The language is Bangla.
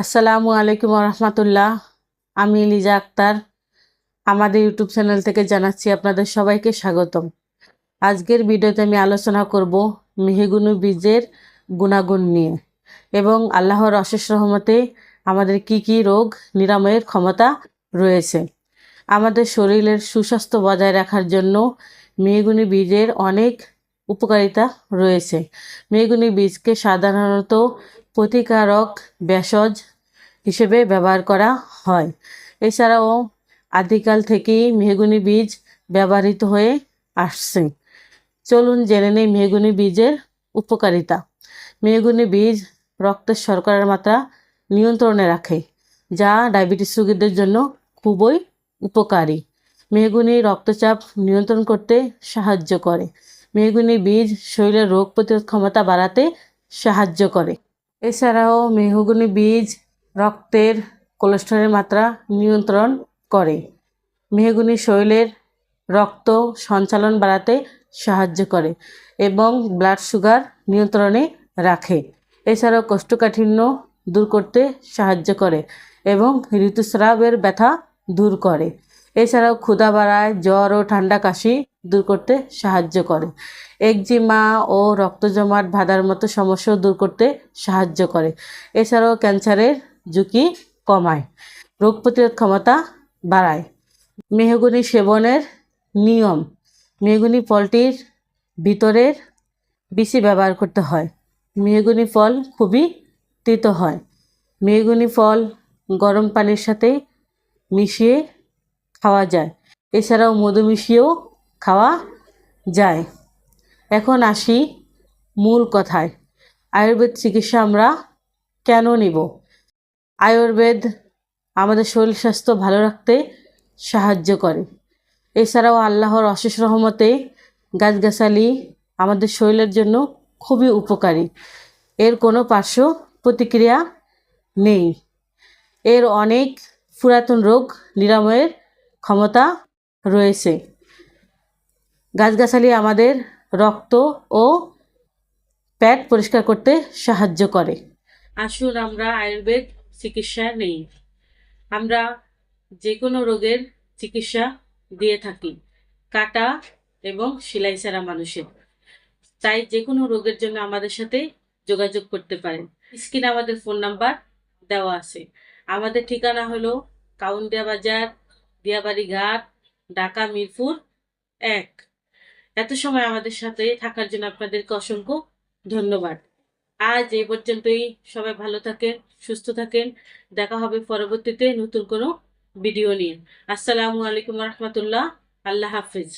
আসসালামু আলাইকুম রহমতুল্লাহ আমি লিজা আক্তার। আমাদের ইউটিউব চ্যানেল থেকে জানাচ্ছি আপনাদের সবাইকে স্বাগতম। আজকের ভিডিওতে আমি আলোচনা করব মেহেগুনু বীজের গুণাগুণ নিয়ে এবং আল্লাহর অশেষ রহমতে আমাদের কি কি রোগ নিরাময়ের ক্ষমতা রয়েছে। আমাদের শরীরের সুস্বাস্থ্য বজায় রাখার জন্য মেহগুনি বীজের অনেক উপকারিতা রয়েছে। মেহগুনি বীজকে সাধারণত প্রতিকারক ভেষজ হিসেবে ব্যবহার করা হয়। এছাড়াও আদিকাল থেকেই মেহগুনি বীজ ব্যবহৃত হয়ে আসছে। চলুন জেনে নেই মেহগুনি বীজের উপকারিতা। মেহগুনি বীজ রক্তের শর্করার মাত্রা নিয়ন্ত্রণে রাখে, যা ডায়াবেটিস রোগীদের জন্য খুবই উপকারী। মেহগুনি রক্তচাপ নিয়ন্ত্রণ করতে সাহায্য করে। মেহগুনি বীজ শরীরের রোগ প্রতিরোধ ক্ষমতা বাড়াতে সাহায্য করে। এছাড়াও মেহগুনি বীজ রক্তের কোলেস্টেরলের মাত্রা নিয়ন্ত্রণ করে। মেহগুনি শরীরের রক্ত সঞ্চালন বাড়াতে সাহায্য করে এবং ব্লাড সুগার নিয়ন্ত্রণে রাখে। এছাড়াও কোষ্ঠকাঠিন্য দূর করতে সাহায্য করে এবং ঋতুস্রাবের ব্যথা দূর করে। এছাড়াও ক্ষুধা বাড়ায়, জ্বর ও ঠান্ডা কাশি দূর করতে সাহায্য করে। একজিমা ও রক্ত জমাট বাঁধার মতো সমস্যাও দূর করতে সাহায্য করে। এছাড়াও ক্যান্সারের ঝুঁকি কমায়, রোগ প্রতিরোধ ক্ষমতা বাড়ায়। মেহগুনি সেবনের নিয়ম, মেহগুনি ফলটির ভিতরের বিচি ব্যবহার করতে হয়। মেহগুনি ফল খুবই তিত হয়। মেহগুনি ফল গরম পানির সাথে মিশিয়ে খাওয়া যায়। এছাড়াও মধু মিশিয়েও খাওয়া যায়। এখন আসি মূল কথায়। আয়ুর্বেদ চিকিৎসা আমরা কেন নিব? আয়ুর্বেদ আমাদের শরীর স্বাস্থ্য ভালো রাখতে সাহায্য করে। এছাড়াও আল্লাহর অশেষ রহমতে গাছগাছালি আমাদের শরীরের জন্য খুবই উপকারী। এর কোনো পার্শ্ব প্রতিক্রিয়া নেই। এর অনেক পুরাতন রোগ নিরাময়ের ক্ষমতা রয়েছে। গাছগাছালি আমাদের রক্ত ও পেট পরিষ্কার করতে সাহায্য করে। আসুন আমরা আয়ুর্বেদ চিকিৎসা নেই। আমরা যে কোনো রোগের চিকিৎসা দিয়ে থাকি, কাটা এবং সেলাই ছাড়া মানুষের। তাই যে কোনো রোগের জন্য আমাদের সাথে যোগাযোগ করতে পারেন। স্ক্রিনে আমাদের ফোন নাম্বার দেওয়া আছে। আমাদের ঠিকানা হলো কাউন্দিয়া বাজার, দিয়াবাড়ি ঘাট, ঢাকা মিরপুর এক। এত সময় আমাদের সাথে থাকার জন্য আপনাদেরকে অসংখ্য ধন্যবাদ। আজ এই পর্যন্তই। সবাই ভালো থাকেন, সুস্থ থাকেন। দেখা হবে পরবর্তীতে নতুন কোনো ভিডিও নিয়ে। আসসালামু আলাইকুম রহমতুল্লাহ। আল্লাহ হাফিজ।